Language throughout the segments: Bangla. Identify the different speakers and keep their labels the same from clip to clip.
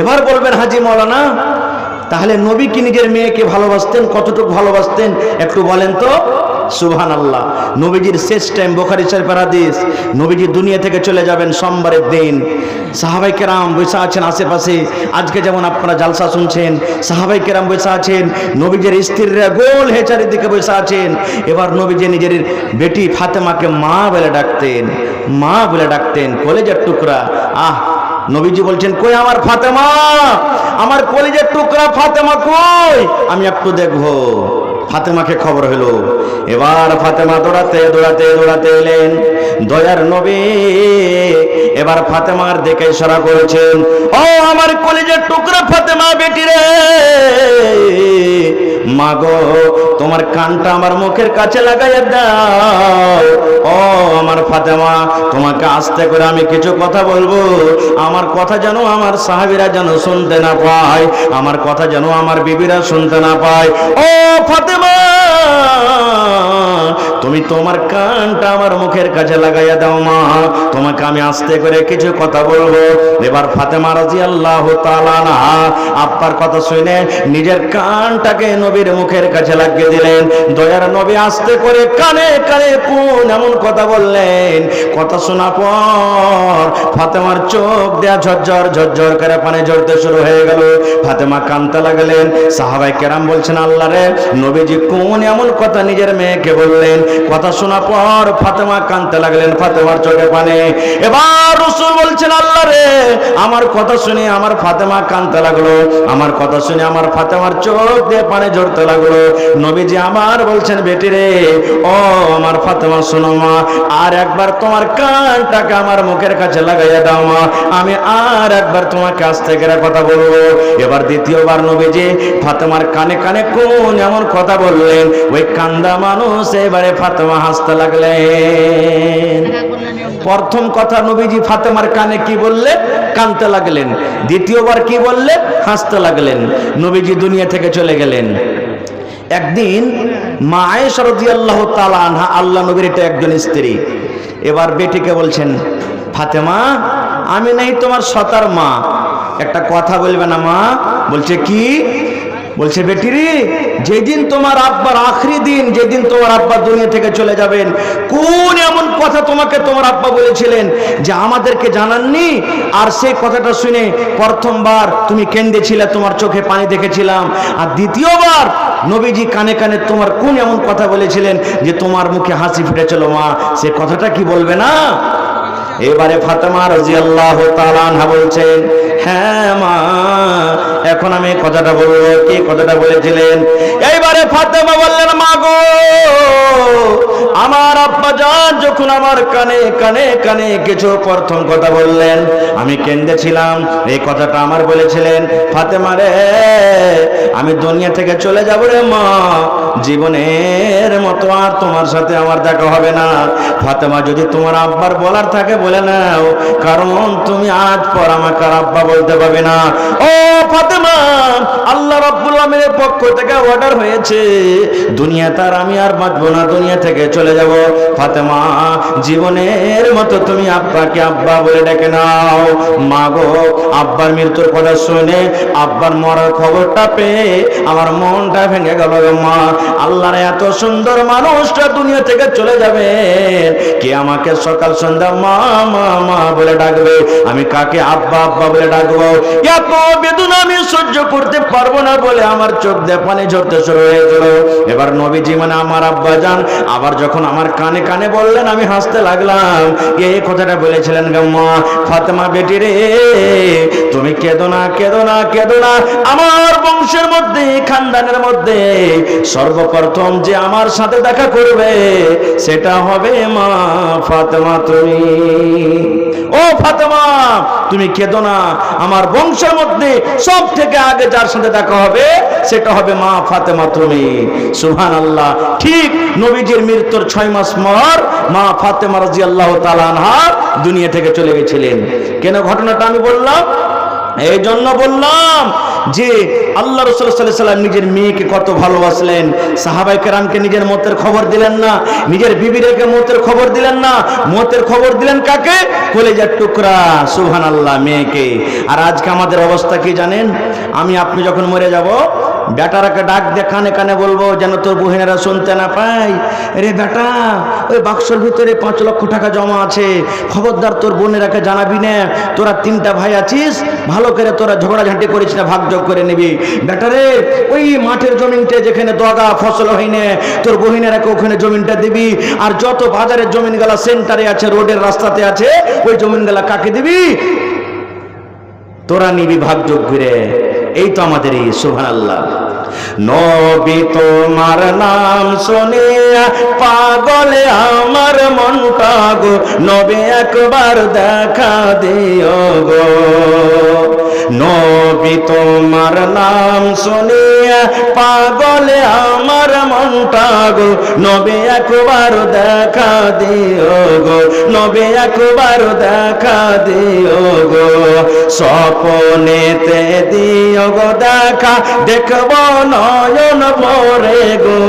Speaker 1: এবার বলবেন, হাজি মৌলানা, তাহলে নবী কি নিজের মেয়েকে ভালোবাসতেন? কতটুকু ভালোবাসতেন? একটু বলেন তো। সুবহান আল্লাহ নবীজির শেষ টাইম বোখারি শরীফের হাদিস। নবীজি দুনিয়া থেকে চলে যাবেন সোমবারের দিন। সাহাবাই কেরাম বসে আছেন আশেপাশে। আজকে যেমন আপনারা জালসা শুনছেন, সাহাবাই কেরাম বসে আছেন, নবীজের স্ত্রীরা গোল হে চারিদিকে বসে আছেন। এবার নবীজি নিজের বেটি ফাতেমাকে মা বলে ডাকতেন, মা বলে ডাকতেন, কলেজের টুকরা। আহ নবীজি বলছেন, কই আমার ফাতেমা? আমার কলিজের টুকরা ফাতেমা কই? আমি একটু দেখব। ফাতেমাকে খবর হলো। এবার ফাতেমা দৌড়াতে দৌড়াতে দৌড়াতে এলেন। দয়ার নবী এবার ফাতেমার দেখে ইশারা করেছেন, ও আমার কলিজের টুকরা ফাতেমা, বেটি রে! মাগো, তোমার কানটা আমার মুখের কাছে লাগাইয়া দাও। ও আমার ফাতেমা, তোমাকে আস্তে করে আমি কিছু কথা বলব। আমার কথা যেন আমার সাহাবিরা যেন শুনতে না পায়, আমার কথা যেন আমার বিবিরা শুনতে না পায়। ও ফাতেমা তুমি তোমার কানটা আমার মুখের কাছে লাগাইয়া দাও, মা। তোমাকে আমি আস্তে করে কিছু কথা বলব। এবার ফাতেমা রাজি আল্লাহ আব্বার কথা শুনে নিজের কানটাকে নবীর মুখের কাছে লাগিয়ে দিলেন। দয়ার নবী আস্তে করে কানে কানে কোন এমন কথা বললেন। কথা শোনা পর ফাতেমার চোখ দেয়া ঝরঝর ঝরঝর করে পানে ঝরতে শুরু হয়ে গেল। ফাতেমা কানতে লাগলেন। সাহাবাই কেরাম বলছেন, আল্লাহ রে, নবীজি কোন এমন কথা নিজের মেয়েকে বললেন? কথা শোনা পর ফাতেমা কানতে লাগলেন ফাতেমার চোখে পানি। এবার রসুল বলছেন, আল্লাহ রে, আমার কথা শুনে আমার ফাতেমা কানতে লাগল, আমার কথা শুনে আমার ফাতেমার চোখ দিয়ে পানি ঝরতে লাগল। নবীজি আমার বলছেন, বেটি রে, ও আমার ফাতেমা, শোনো মা, আর একবার তোমার কানটাকে আমার মুখের কাছে লাগাইয়া দাও মা, আমি আর একবার তোমাকে আস্তে করে কথা বলব। এবার দ্বিতীয়বার নবীজি ফাতেমার কানে কানে কোন এমন কথা বললেন, ওই কান্দা মানুষ এবারে ফাতেমা হাসতে লাগলেন। প্রথম কথা নবীজি ফাতেমার কানে কি বললেন কানতে লাগলেন। দ্বিতীয়বার কি বললেন হাসতে লাগলেন। নবীজি দুনিয়া থেকে চলে গেলেন। একদিন মা আয়েশা রাদিয়াল্লাহু তাআলা আনহা, আল্লাহ নবীর এটা একজন স্ত্রী। এবার বেটিকে বলছেন, ফাতেমা, আমি নাই তোমার সতার মা। একটা কথা বলবে না মা? বলছে, কি? বলছে, বেটিরি, যেদিন তোমার আব্বার আখরি দিন, যেদিন তোমার আব্বা দুনিয়া থেকে চলে যাবেন, কোন এমন কথা তোমাকে তোমার আব্বা বলেছিলেন যে আমাদেরকে জানাননি? আর সেই কথাটা শুনে প্রথমবার তুমি কেন্দেছিলে তোমার চোখে পানি দেখেছিলাম। আর দ্বিতীয়বার নবীজি কানে কানে তোমার কোন এমন কথা বলেছিলেন যে তোমার মুখে হাসি ফুটেছিল মা। সে কথাটা কি বলবে না? এবারে ফাতেমা রাদিয়াল্লাহু তাআলা বলছেন হ্যাঁ এখন আমি কথাটা বলব। কি কথাটা বলেছিলেন? এইবারে ফাতেমা বললেন, মা গো, আমার আব্বা জান যখন আমার কানে কানে কানে কিছু প্রথম কথা বললেন। আমি কেন্দেছিলাম এই কথাটা আমার বলেছিলেন, ফাতেমা রে, আমি দুনিয়া থেকে চলে যাব রে, মা। জীবনের মতো আর তোমার সাথে আমার দেখা হবে না। ফাতেমা, যদি তোমার আব্বার বলার থাকে বলে নাও। কারণ তুমি আজ পর আমাকে আব্বা বলতে পারবে না। ও ফাতেমা, আল্লাহ রাব্বুল আলামিনের পক্ষ থেকে অর্ডার হয়েছে। দুনিয়া তার, আমি আর বাঁচবো না, দুনিয়া থেকে চলে যাব। ফাতেমা, জীবনের মতো তুমি আব্বাকে আব্বা বলে ডেকে নাও। মা গো, আব্বার মৃত্যুর কথা শুনে আব্বার মরার খবরটা পেয়ে আমার মনটা ভেঙে গেল মা। আল্লাহর এত সুন্দর মানুষটা দুনিয়া থেকে চলে যাবে। কে আমাকে সকাল সন্ধ্যা মা মা মা বলে ডাকবে? আমি কাকে আব্বা আব্বা বলে ডাকবো এত বেদনা আমি সহ্য করতে পারব না বলে আমার চোখ ঝরতে শুরু হয়ে গেল। এবার নবীজি মানে আমার আব্বা যান, আবার যখন আমার কানে কানে বললেন, আমি হাসতে লাগলাম। কথাটা বলেছিলেন গো মা ফাতেমা বেটি রে, তুমি কেঁদো না কেঁদো না কেঁদো না। আমার বংশের মধ্যে, খানদানের মধ্যে সর্বপ্রথম যে আমার সাথে দেখা করবে, সেটা হবে মা ফাতেমা তুমি। ফাতেমা, তুমি কেঁদো না। আমার বংশের মধ্যে সব থেকে আগে যার সাথে দেখা হবে, সেটা হবে মা ফাতেমা তুমি। সুহান আল্লাহ ঠিক নবীজির মৃত্যুর ছয় মাস পর মা ফাতেমা রাজি আল্লাহ তালানহা দুনিয়া থেকে চলে গেছিলেন। কেন ঘটনাটা আমি বললাম? এই জন্য বললাম যে আল্লাহ রসুল সাল্লাম নিজের মেয়েকে কত ভালোবাসলেন। সাহাবাই কেরামকে নিজের মতের খবর দিলেন না। নিজের বিবিরেকে মতের খবর দিলেন না। মতের খবর দিলেন কাকে? কলেজার টুকরা সুহান আল্লাহ মেয়েকে। আর আজকে আমাদের অবস্থা কি জানেন? আমি, আপনি যখন মরে যাব বেটারাকে ডাক দিয়ে কানে কানে বলব, যেন তোর বহিনেরা শুনতে না পাই রে বেটা, ওই বাক্সর ভিতরে পাঁচ লক্ষ টাকা জমা আছে। খবরদার তোর বোনেরাকে জানাবি না। তোরা তিনটা ভাই আছিস, ভালো করে তোরা ঝগড়াঝাঁটি করিস না, ভাগযোগ করে নিবি। বেটারে ওই মাঠের জমিনটা যেখানে দগা ফসল হয়নি তোর বহিনেরাকে ওখানে জমিনটা দিবি। আর যত বাজারের জমিনগুলা সেন্টারে আছে, রোডের রাস্তাতে আছে, ওই জমিনগুলা কাকে দিবি? তোরা নিবি ভাগযোগ ঘুরে এই তো আমাদের এই সোহান আল্লাহ নবী তোমার নাম শুনিয়া পাগলে আমার মনটা গো। নবী একবার দেখা দিও গো। নবী তোমার নাম শুনিয়া পাগলে আমার মনটা গো। নবী একবার দেখা দিও গো। নবী একবার দেখা দিও গো। স্বপনেতে দিও গো দেখা। দেখব নয়ন ভরে গো।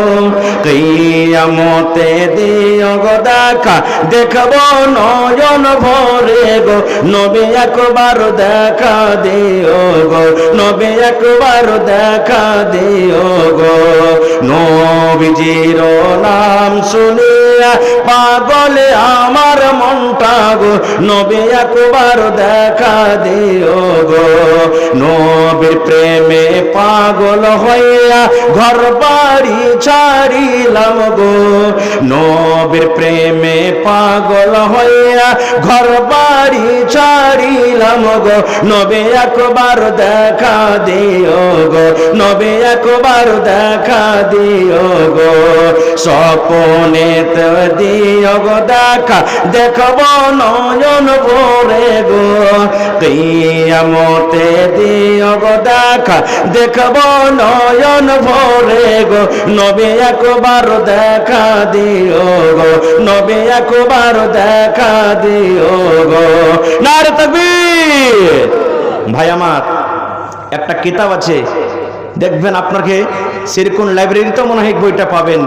Speaker 1: কিয়ামতে দিও গো দেখা, দেখব নয়ন ভরে গো। নবী একবার দেখা দিও গো, নবী একবার দেখা দিও গো। নবীজির নাম পাগলে আমার মনটা গো, নবী একবার দেখা দিও গো। নবীর প্রেমে পাগল হইয়া ঘর বাড়ি ছাড়িলাম গো। নবীর প্রেমে পাগল হইয়া ঘর বাড়ি ছাড়িলাম গো। নবে একবার দেখা দিও গো, নবে একবার দেখা দিও গো। স্বপনে তো দিও গো দেখা, দেখব নয়ন ভরে গো। কিয়ামতে দিও গো দেখা, দেখব নয়ন ভরে গো। নবে একবার দেখা দিও গো, নবে একবার দেখা দিও গো। নারে তকবীর। ভাই আমার, একটা কিতাব আছে, দেখবেন আপনাকে সেরকম লাইব্রেরিতে মনে হয় বইটা পাবেন।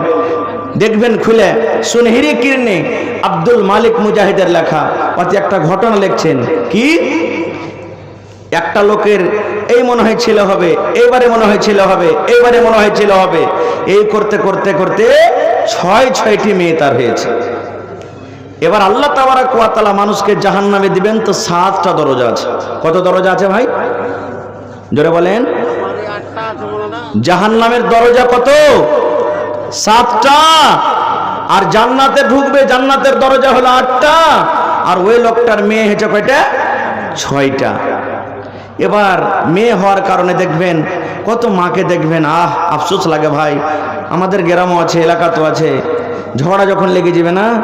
Speaker 1: দেখবেন খুলে, সুনহেরি কিরণে আব্দুল মালিক মুজাহিদের লেখা। অতি একটা ঘটনা লিখছেন। কি? একটা লোকের, এই মনে হয়েছিল হবে, এইবারে মনে হয়েছিল হবে, এইবারে মনে হয়েছিল হবে। এই করতে করতে করতে ছয়, ছয়টি মেয়ে তার হয়েছে। এবার আল্লাহ তাবারা কোয়াতালা মানুষকে জাহান নামে দিবেন তো সাতটা দরজা আছে। কত দরজা আছে ভাই? জোরে বলেন। জাহান নামের দরজা কত? সাতটা। আর জান্নাতে ঢুকবে, জান্নাতের দরজা হলো আটটা। আর ওই লোকটার মেয়ে হয়েছে কয়টা? ছয়টা। এবার মেয়ে হওয়ার কারণে দেখবেন, কত মাকে দেখবেন, আহ, আফসোস লাগে ভাই। আমাদের গ্রামও আছে, এলাকা তো আছে। ঝগড়া যখন লেগে যাবে না,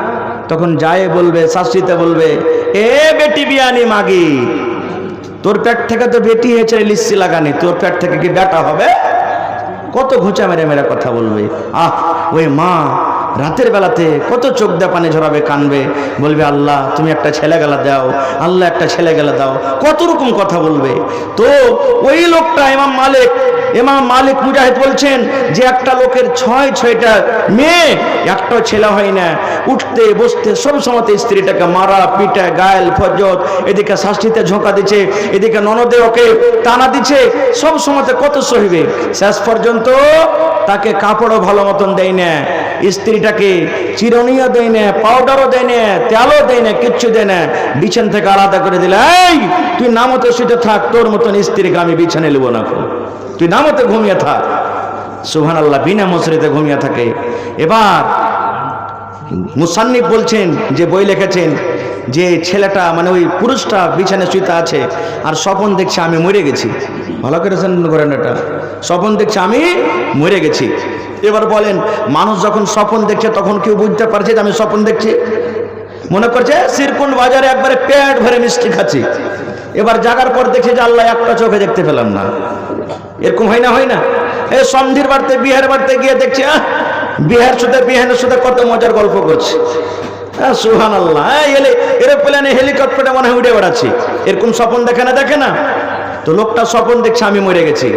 Speaker 1: তখন যায় বলবে, শাশুড়িতে বলবে, এ বেটি বিয়ানি মাগি, তোর পেট থেকে তো বেটি হয়েছে, লিস্সি লাগানি, তোর পেট থেকে কি বেটা হবে? কত ঘুচা মেরে মেরে কথা বলবে। আহ, ওই মা রাতের বেলাতে কত চোখ দিয়ে পানি ঝরাবে, কানবে। বলবে, আল্লাহ, তুমি একটা ছেলে গেলা দাও। আল্লাহ, একটা ছেলে গেলা দাও। কত রকম কথা বলবে। তো ওই লোকটা ইমাম মালিক ইমাম মালিক মুজাহিদ বলছেন যে একটা লোকের ছয়, ছয়টা মেয়ে, একটা ছেলে হয় না। উঠতে, বসতে সব সময়তে স্ত্রীটাকে মারা, পিটা, গায়েল ফজত এদিকে শাস্তিতে ঝোঁকা দিচ্ছে, এদিকে ননদে ওকে টানা দিচ্ছে, সব সময়তে কত সহিবে? শেষ পর্যন্ত তাকে কাপড়ও ভালো মতন দেয় না, স্ত্রীটাকে চিরনিও দেয় না পাউডারও দেয় না, তেলও দেয় না, কিচ্ছু দেয় না। বিছান থেকে আলাদা করে দিলে, এই, তুই নামতে শুতে থাক, তোর মতন স্ত্রীকে আমি বিছানে নেব না তুই নামতে ঘুমিয়ে থাক। সুহান আল্লাহ বিনা মশরিতে ঘুমিয়ে থাকে। এবার মুসান্নিফ বলছেন, যে বই লিখেছেন, যে ছেলেটা মানে ওই পুরুষটা বিছানে শুইতে আছে, আর স্বপন দেখছে আমি মরে গেছি। ভালো করে শুনুন করেন এটা। স্বপন দেখছে আমি মরে গেছি। এবার বলেন, মানুষ যখন স্বপন দেখছে, তখন কেউ বুঝতে পারছে যে আমি স্বপন দেখছি? মনে করছে, সিরকুন বাজারে একবারে পেট ভরে মিষ্টি খাচ্ছি। এবার জাগার পর দেখছে যে আল্লাহ একটা চোখে দেখতে পেলাম না। এরকম হয় না হয় না। এই সন্ধির বাড়তে বিহার বাড়তে গিয়ে দেখছি বিহার সাথে বিহানের সাথে কত মজার গল্প করছে। সুহান আল্লাহ এলে এরোপ্লেনে হেলিকপ্টারে মনে হয় উড়ে বেড়াচ্ছি। এরকম স্বপ্ন দেখে না দেখে না? তো লোকটা স্বপন দেখছে, আমি মরে গেছি।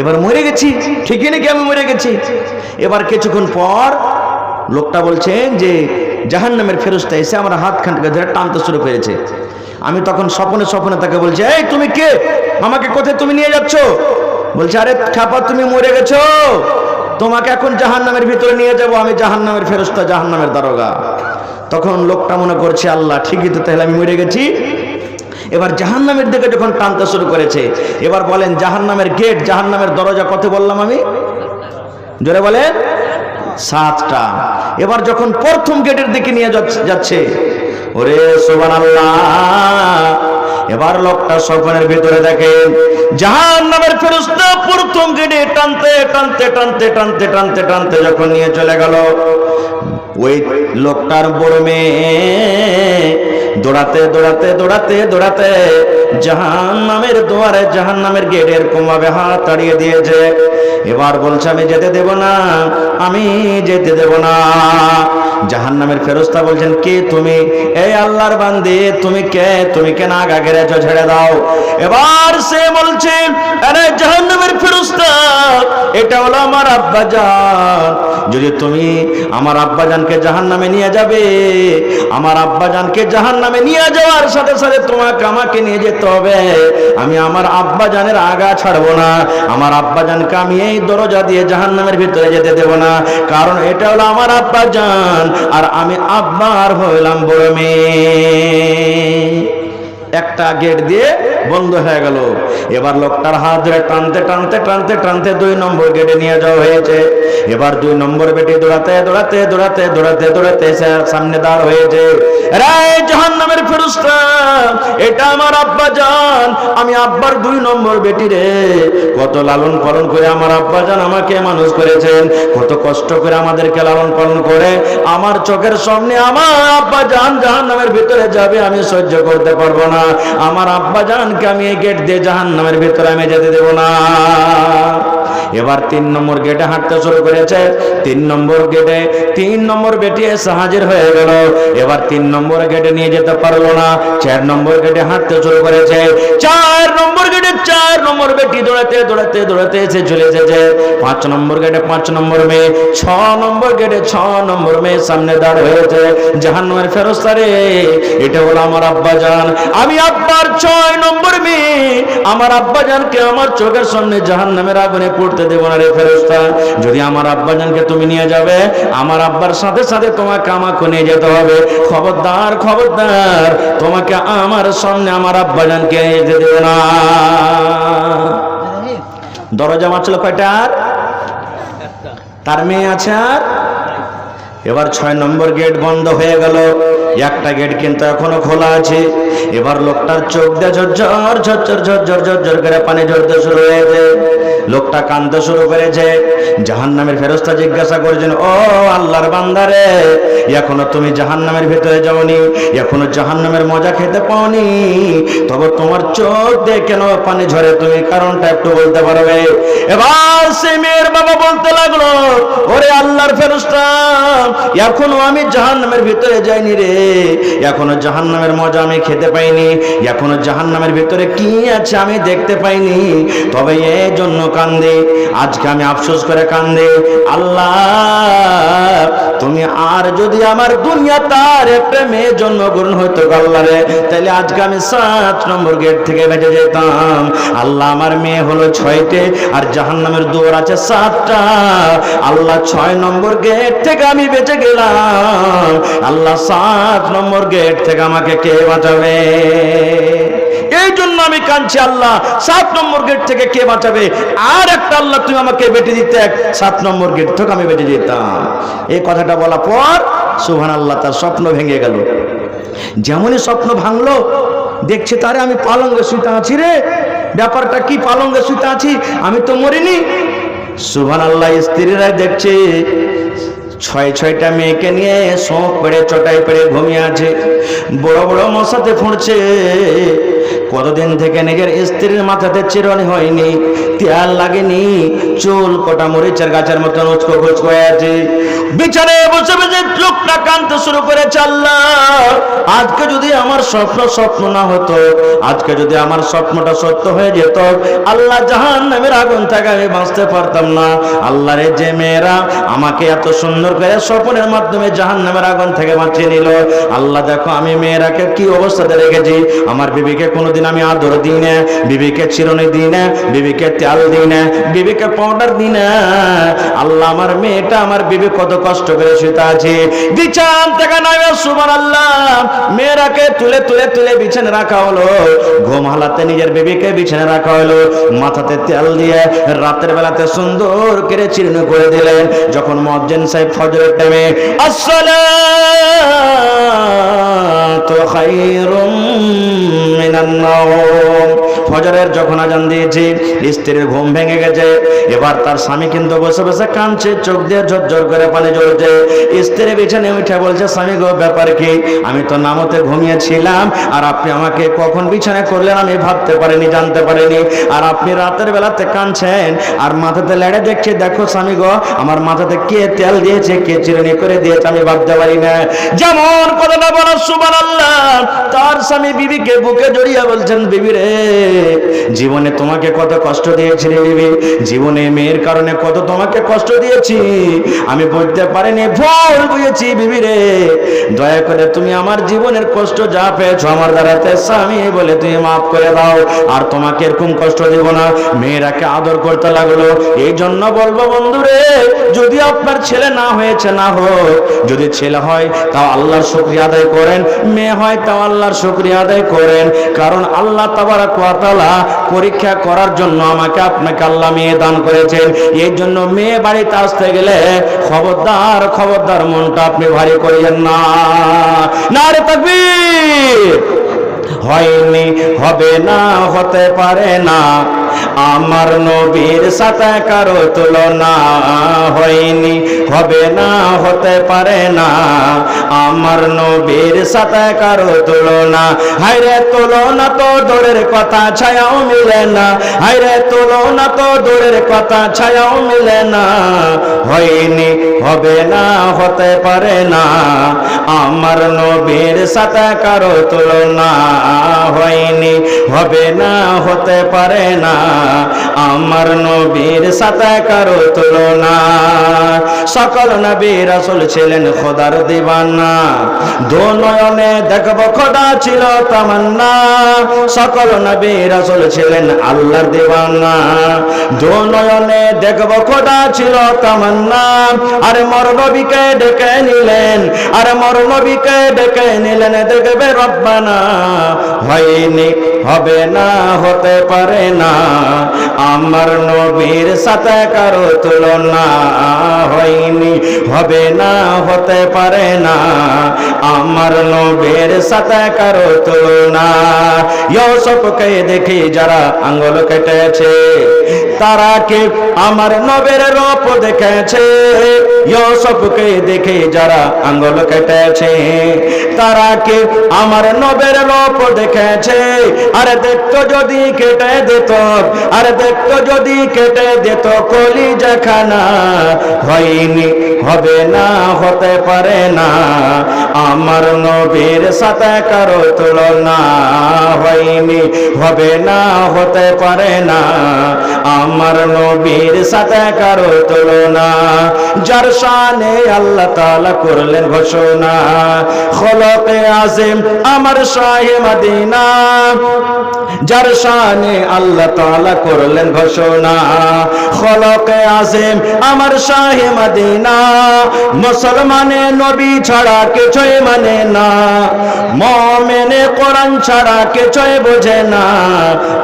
Speaker 1: এবার মরে গেছি, ঠিকই নাকি আমি মরে গেছি? এবার কিছুক্ষণ পর লোকটা বলছেন যে জাহান নামের ফেরস্তা এসে আমার হাত খানটাকে ধরে টানতে শুরু করেছে। আমি তখন স্বপনে স্বপনে তাকে বলছি, এই, তুমি কে? আমাকে কোথায় তুমি নিয়ে যাচ্ছ? বলছে, আরে খাপা তুমি মরে গেছো। তোমাকে এখন জাহান নামের ভিতরে নিয়ে যাব। আমি জাহান নামের ফেরস্তা জাহান নামের দারোগা। তখন লোকটা মনে করছে, আল্লাহ, ঠিকই তো, তাহলে আমি মরে গেছি। এবার জাহান নামের দিকে যখন টানতে শুরু করেছে, এবার বলেন জাহান নামের গেট জাহান নামের দরজা কত বললাম আমি? জোরে বলেন, সাতটা। এবার যখন প্রথম গেটের দিকে নিয়ে যাচ্ছে- ওরে সোবান আল্লাহ এবার লোকটা স্বপ্নের ভিতরে দেখেন জাহান নামের ফেরস্তা প্রথম গেটে টানতে টানতে টানতে টানতে টানতে টানতে যখন নিয়ে চলে গেল, ওই লোকটার বড় মেয়ে দৌড়াতে দৌড়াতে দৌড়াতে দৌড়াতে জাহান নামের দুয়ারে জাহান নামের গেট গেটের কমাবে হাত তাড়িয়ে দিয়েছে। এবার বলছে, আমি যেতে দেব না, আমি যেতে দেব না। জাহান নামের ফেরস্তা বলছেন, কে তুমি? এই আল্লাহর বান্দে, তুমি কে? তুমি কেন আগা গেড়েছো ছেড়ে দাও। এবার সে বলছে, আরে জাহান নামের ফেরস্তা, এটা হলো আমার আব্বা জান। যদি তুমি আমার আব্বা জানকে জাহান নামে নিয়ে যাবে, আমার আব্বা জানকে জাহান নামে নিয়ে যাওয়ার সাথে সাথে তোমাকে আমাকে নিয়ে যেতে হবে। আমি আমার আব্বা জানের আগা ছাড়বো না। আমার আব্বা জানকে আমি এই দরজা দিয়ে জাহান নামের ভিতরে যেতে দেব না। কারণ এটা হলো আমার আব্বা জান। আর আমি আব্বার হইলাম বড় মেয়ে। একটা গেট দিয়ে বন্ধ হয়ে গেল। এবার লোকটার হাত ধরে টানতে টানতে টানতে টানতে দুই নম্বর গেটে নিয়ে যাওয়া হয়েছে। এবার দুই নম্বর বেটি দৌড়াতে দৌড়াতে দৌড়াতে দৌড়াতে দৌড়াতে সামনে দাঁড় হয়েছে। জান কত জান কষ্ট করে আমাদেরকে লালন পালন করে। আমার চোখের সামনে আমার আব্বা জান জাহান নামের ভিতরে যাবে, আমি সহ্য করতে পারব না। আমার আব্বা জানকে আমি এই গেট দিয়ে জাহান নামের ভিতরে আমি যেতে দেবো না। এবার তিন নম্বর গেটে হাঁটতে শুরু করেছে। তিন নম্বর গেটে তিন নম্বর বেটি এসে হাজির হয়ে গেল। এবার তিন নম্বর গেটে নিয়ে যেতে পারল না। চার নম্বর গেটে হাঁটতে শুরু করেছে। চার নম্বর গেটে চার নম্বর বেটি দৌড়াতে দৌড়াতে দৌড়াতে এসে চলে এসেছে। পাঁচ নম্বর গেটে পাঁচ নম্বর মেয়ে, ছ নম্বর গেটে ছ নম্বর মেয়ে সামনে দাঁড় হয়েছে জাহান্নামের ফেরস্তা রে, এটা হলো আমার আব্বা জান। আমি আব্বার ছয় নম্বর মেয়ে। আমার আব্বা জানকে আমার চোখের সামনে জাহান্নামের আগুনে পড়তে দেব না রে ফেরস্তা যদি আমার আব্বা জানকে তুমি নিয়ে যাবে, আমার আব্বার সাথে সাথে তোমাকে আমাকে নিয়ে যেতে হবে। খবরদার খবরদার, তোমাকে আমার সামনে আমার আব্বা জানকে যেতে দেবে না। দরজা মারছিল কয়টার তার মেয়ে আছে আর? এবার ছয় নম্বর গেট বন্ধ হয়ে গেল। একটা গেট কিন্তু এখনও খোলা আছে। এবার লোকটার চোখ দিয়ে ঝরঝর ঝরঝর ঝরঝর ঝরঝর করে পানি ঝরতে শুরু হয়েছে। লোকটা কাঁদতে শুরু করেছে। জাহান নামের ফেরস্তা জিজ্ঞাসা করেছেন, ও আল্লাহর বান্দারে, এখনও তুমি জাহান নামের ভেতরে যাওনি? এখনও জাহান নামের মজা খেতে পাওনি? তবে তোমার চোখ দিয়ে কেন পানি ঝরে? তুমি কারণটা একটু বলতে পারবে? এবার সে মেয়ের বাবা বলতে লাগল, ওরে আল্লাহর ফেরস্তা, এখনও আমি জাহান্নামের ভিতরে যাইনি রে। এখনও জাহান্নামের মজা আমি খেতে পাইনি। এখনও জাহান্নামের ভিতরে কি আছে আমি দেখতে পাইনি। তবে এই জন্য কান্দে, আজকে আমি আফসোস করে কান্দে। আল্লাহ, তুমি আর যদি আমার দুনিয়া তার মেয়ে জন্মগ্রহণ হইতো আল্লাহ রে তাহলে আজকে আমি সাত নম্বর গেট থেকে বেঁচে যেতাম। আল্লাহ আমার মেয়ে হলো ছয়টে, আর জাহান্নামের দুয়ার আছে সাতটা। আল্লাহ ছয় নম্বর গেট থেকে আমি বেঁচে গেলাম। আল্লাহ সাত নম্বর গেট থেকে আমাকে কে বাঁচাবে? এই জন্য আমি কাঁদছি, আল্লাহ, সাত নম্বর গেট থেকে কে বাঁচাবে? আর একটা আল্লাহ তুমি আমাকে বেটে দিতে। এক সাত নম্বর গেট থেকে আমি বেঁচে যেতাম। এই কথাটা বলা পর সুহান আল্লাহ তার স্বপ্ন ভেঙে গেল। যেমনই স্বপ্ন ভাঙলো, দেখছে তারে আমি পালঙ্গে শুতে আছি রে। ব্যাপারটা কি, পালঙ্গে শুতে আছি? আমি তো মরিনি। সুভান আল্লাহ স্ত্রীরা দেখছে, ছয়, ছয়টা মেয়েকে নিয়ে শোক পেড়ে, চটাই পেড়ে ঘুমিয়ে আছে। বড় বড় মশাতে ফুঁড়ছে। কতদিন থেকে নিজের স্ত্রীর মাথাতে চিরনি হয়নি? তেল লাগেনি, চুল কোটা মরিচের গাছের মতন উচকো খুচকো আছে। বিছানায় বসে বসে লোকটা কানতে শুরু করে চাল্লা আজকে যদি আমার স্বপ্ন স্বপ্ন না হতো, আজকে যদি আমার স্বপ্নটা সত্য হয়ে যেত, আল্লাহ জাহান নামের আগুন থেকে আমি বাঁচতে পারতাম না। আল্লাহরে যে মেয়েরা আমাকে এত সুন্দর করে স্বপ্নের মাধ্যমে জাহান নামের আগুন থেকে বাঁচিয়ে নিল, আল্লাহ দেখো আমি মেয়েরাকে কি অবস্থাতে রেখেছি? আমার বিবিকে কোনোদিন আমি আদর দিই না বিবিকে চিরনি দিই না বিবিকে তেল দিই না বিবিকে পাউডার দিই না আল্লাহ আমার মেয়েটা, আমার বিবি কত কষ্ট করে শুতে আছে। বিছান থেকে নামে সুমান আল্লাহ মেয়েরাকে তুলে তুলে তুলে বিছানে রাখা হলো। ঘুম হালাতে নিজের বেবিকে বিছানে রাখা হলো। মাথাতে তেল দিয়ে রাতের বেলাতে সুন্দর করে চিরুনি করে দিলেন। যখন মজ্জেন সাহেব ফজরের টাইমে, আসসালাতু খায়রুম মিনান Oh. ফজরের যখন আজান দিয়েছে, স্ত্রীর ঘুম ভেঙে গেছে। এবার তার স্বামী কিন্তু বসে বসে কাঁদছে, চোখ দিয়ে ঝরঝর করে পানি জ্বলছে স্ত্রী বিছানে উঠে বলছে, স্বামী গো, ব্যাপার কি? আমি তো নামতে ঘুমিয়েছিলাম, আর আপনি আমাকে কখন বিছানা করলেন আমি ভাবতে পারিনি, জানতে পারিনি। আর আপনি রাতের বেলাতে কাঁদছেন, আর মাথাতে লেড়ে দেখছি, দেখো স্বামী গো, আমার মাথাতে কে তেল দিয়েছে, কে চিরুনি করে দিয়েছে, আমি ভাবতে পারি না। যেমন কথাটা বলা সুবান আল্লাহ তার স্বামী বিবিকে বুকে জড়িয়ে বলছেন, বিবি রে জীবনে তোমাকে কত কষ্ট দিয়েছি রে বিবি। জীবনে মেয়ের কারণে কত তোমাকে কষ্ট দিয়েছি। আমি পারিনি, ভুল বুঝেছি বিবি রে। দয়া করে তুমি আমার জীবনের কষ্ট যা আমার বলে তুমি মাফ করে দাও। আর তোমাকে এরকম কষ্ট দিব না। মেয়েরাকে আদর করতে লাগল। এই জন্য বলব বন্ধুরে যদি আপনার ছেলে না হয়েছে, না হোক। যদি ছেলে হয়, তাও আল্লাহর শুক্রিয়া আদায় করেন। মেয়ে হয়, তাও আল্লাহর শুক্রিয়া আদায় করেন। কারণ আল্লাহ তাবারাক তাআলা পরীক্ষা করার জন্য আমাকে আপনাকে আল্লাহ মেয়ে দান করেছেন। এই জন্য মেয়ে বাড়িতে আসতে গেলে খবরদার খবরদার মনটা আপনি ভারী করিয়েন না। না রে তাকবীর হয়নি হবে না, হতে পারে না। আমার নবীর সাথে কারও তুলনা হয়নি, হবে না, হতে পারে না। আমার নবীর সাথে কারও তুলনা হাইরে তুলনা তো দূরের কথা, ছায়াও মিলে না। হাইরে তুলনা তো দূরের কথা, ছায়াও মিলে না। হয়নি, হবে না, হতে পারে না। আমার নবীর সাথে কারও তুলনা হয়নি, হবে না, হতে পারে না। আমার নবীর সাথে কারও তুলনা। সকল নবী রাসূল ছিলেন খোদার দিবানা। দো নয়নে দেখব খোদা ছিল তামান্না। সকল নবী রাসূল ছিলেন আল্লাহর দিবানা। দো দেখব খোদা ছিল তামান্না। আরে মর নবীকে ডেকে নিলেন, আরে মর নবীকে ডেকে নিলেন, দেখবে রব্বানা। হয়নি হবে না, হতে পারে না। আমার নবীর সাথে কারও তুলনা হয়নি, হবে না, হতে পারে না। আমার নবীর সাথে কারও তুলনা। ইউসুফকে দেখি যারা আঙ্গুল কেটেছে, তারা কে আমার নবের রূপ দেখেছে? ইউসুফকে দেখে যারা আঙ্গুল কেটেছে, তারা কে আমার নবের রূপ দেখেছে? আরে দেখতো যদি কেটে দিত, আরে দেখতো যদি কেটে দিত কলি যেখানা হয়নি হবে না, হতে পারে না। আমার নবীর সাথে কারও তুলনা হয়নি, হবে না, হতে পারে না। আমার নবীর সাথে কারও তুলনা, যার শানে আল্লাহ তাআলা করলেন ঘোষণা। খলকে আজিম আমার শাহে মদিনা, যার শানে আল্লাহ তাআলা করলেন ঘোষণা। খলকে আজিম আমার শাহে মদিনা মুসলমানে নবী ছাড়া কিছুই মানে না। মমেনে কোরআন ছাড়া কিছুই বোঝে না।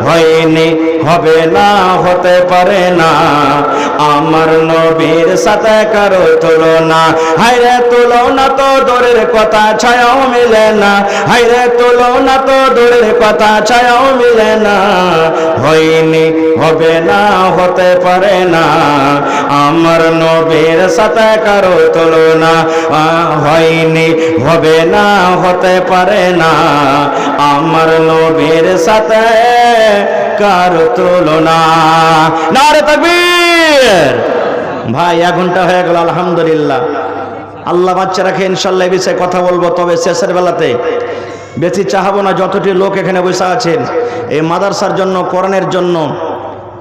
Speaker 1: হয়নি, হবে না, হতে পারে না। আমার নবীর সাথে কারও তুলনা। হাইরে তুলনা তো দূরের কথা, ছায়াও মিলে না। হাইরে তুলনা তো দূরের কথা, ছায়াও মিলে না। হয়নি, হবে না, হতে পারে না। আমার নবীর সাথে কারও তুলনা হয়নি, হবে না, হতে পারে না। আমার নবীর সাথে কারও তুলনা। না রে তাকবীর। ভাই এক ঘণ্টা হয়ে গেল, আলহামদুলিল্লাহ। আল্লাহ বাচ্চা রাখে, ইনশাল্লাহ বিষয়ে কথা বলব, তবে শেষের বেলাতে। বেশি চাহাবো না, যতটি লোক এখানে বসে আছেন, এই মাদারসার জন্য করণের জন্য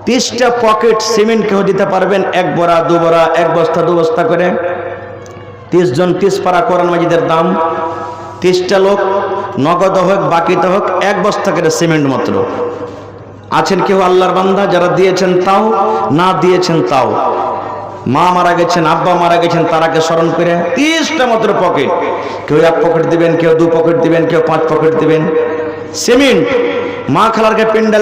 Speaker 1: তিরিশটা পকেট সিমেন্ট কেউ দিতে পারবেন, এক বড়া, দু বড়া, এক বস্তা, দু বস্তা করে। তিরিশ জন তিরিশ পাড়া কোরআন মাজিদের দাম। তিরিশটা লোক, নগদ হোক বাকিতে হোক, এক বস্তা করে সিমেন্ট মাত্র। আছেন কেউ আল্লাহর বান্দা? যারা দিয়েছেন তাও, না দিয়েছেন তাও। মা মারা গেছেন, আব্বা মারা গেছেন, তারাকে স্মরণ করে তিরিশটা মাত্র পকেট। কেউ এক পকেট দিবেন, কেউ দু পকেট দিবেন, কেউ পাঁচ পকেট দিবেন। সিমেন্ট, মা খালারকে পেন্ডাল